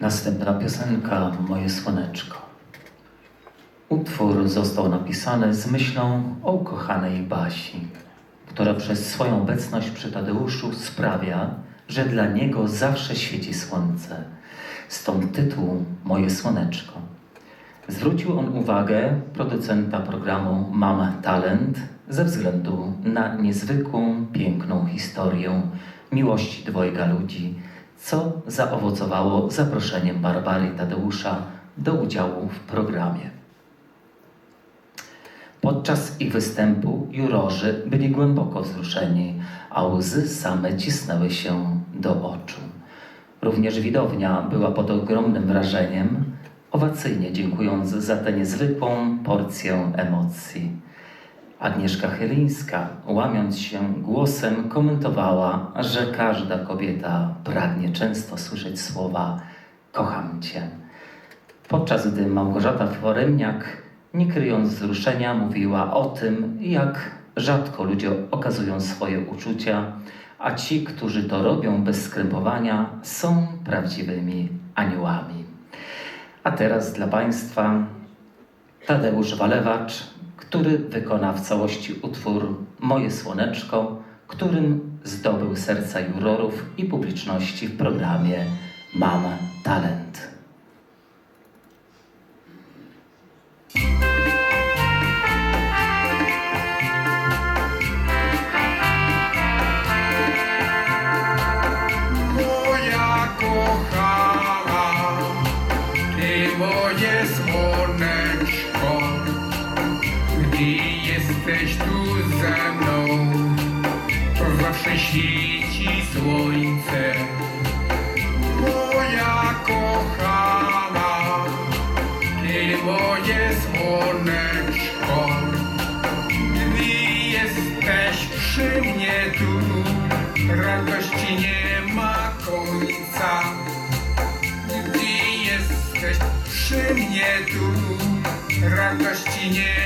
Następna piosenka Moje Słoneczko. Utwór został napisany z myślą o ukochanej Basi, która przez swoją obecność przy Tadeuszu sprawia, że dla niego zawsze świeci słońce. Stąd tytuł Moje Słoneczko. Zwrócił on uwagę producenta programu Mam Talent ze względu na niezwykłą, piękną historię miłości dwojga ludzi, co zaowocowało zaproszeniem Barbary Tadeusza do udziału w programie. Podczas ich występu jurorzy byli głęboko wzruszeni, a łzy same cisnęły się do oczu. Również widownia była pod ogromnym wrażeniem, owacyjnie dziękując za tę niezwykłą porcję emocji. Agnieszka Chylińska, łamiąc się głosem, komentowała, że każda kobieta pragnie często słyszeć słowa kocham cię. Podczas gdy Małgorzata Foremniak, nie kryjąc wzruszenia, mówiła o tym, jak rzadko ludzie okazują swoje uczucia, a ci, którzy to robią bez skrępowania, są prawdziwymi aniołami. A teraz dla Państwa Tadeusz Walewacz, który wykona w całości utwór Moje Słoneczko, którym zdobył serca jurorów i publiczności w programie Mam Talent. Moje słoneczko, gdy jesteś tu ze mną, zawsze świeci słońce. Moja kochana, ty moje słoneczko, gdy jesteś przy mnie tu, radości nie ma końca. Gdy jesteś przy mnie tu, radości nie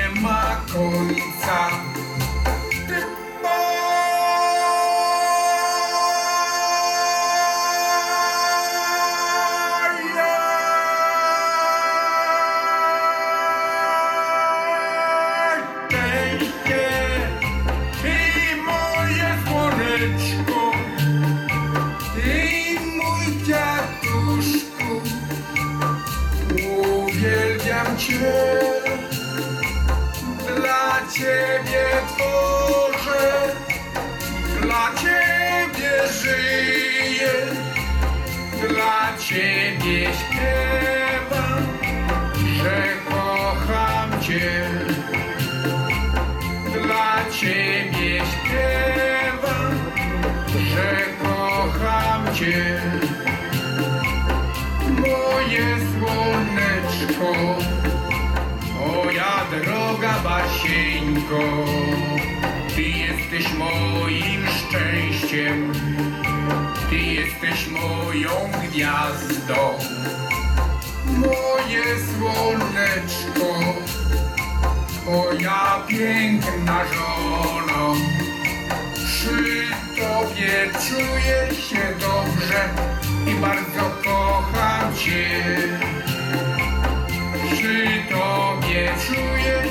dla Ciebie tworzę, dla Ciebie żyję, dla Ciebie śpiewam, że kocham Cię. Dla Ciebie śpiewam, że kocham Cię. Moje słoneczko, droga Basieńko, Ty jesteś moim szczęściem, Ty jesteś moją gwiazdą. Moje słoneczko, moja piękna żono. Przy tobie czuję się dobrze i bardzo kocham cię.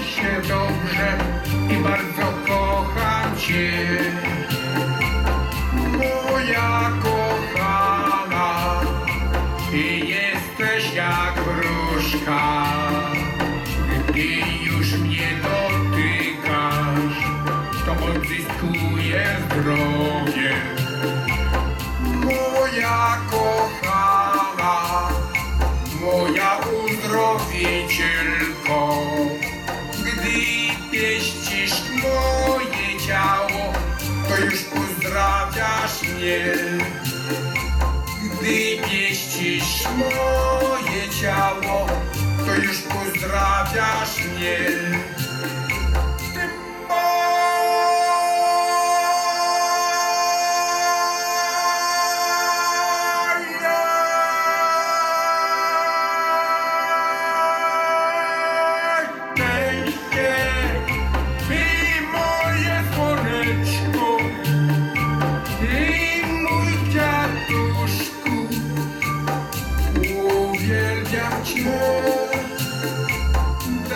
Się dobrze i bardzo kocham cię. Moja kochana, ty jesteś jak wróżka. Gdy już mnie dotykasz, to odzyskuję mnie. Gdy pieścisz moje ciało, to już pozdrawiasz mnie.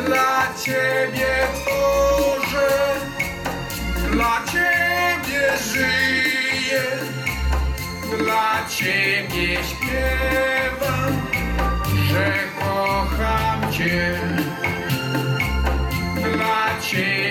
Dla Ciebie tworzę, dla Ciebie żyję, dla Ciebie śpiewam, że kocham Cię. Dla Ciebie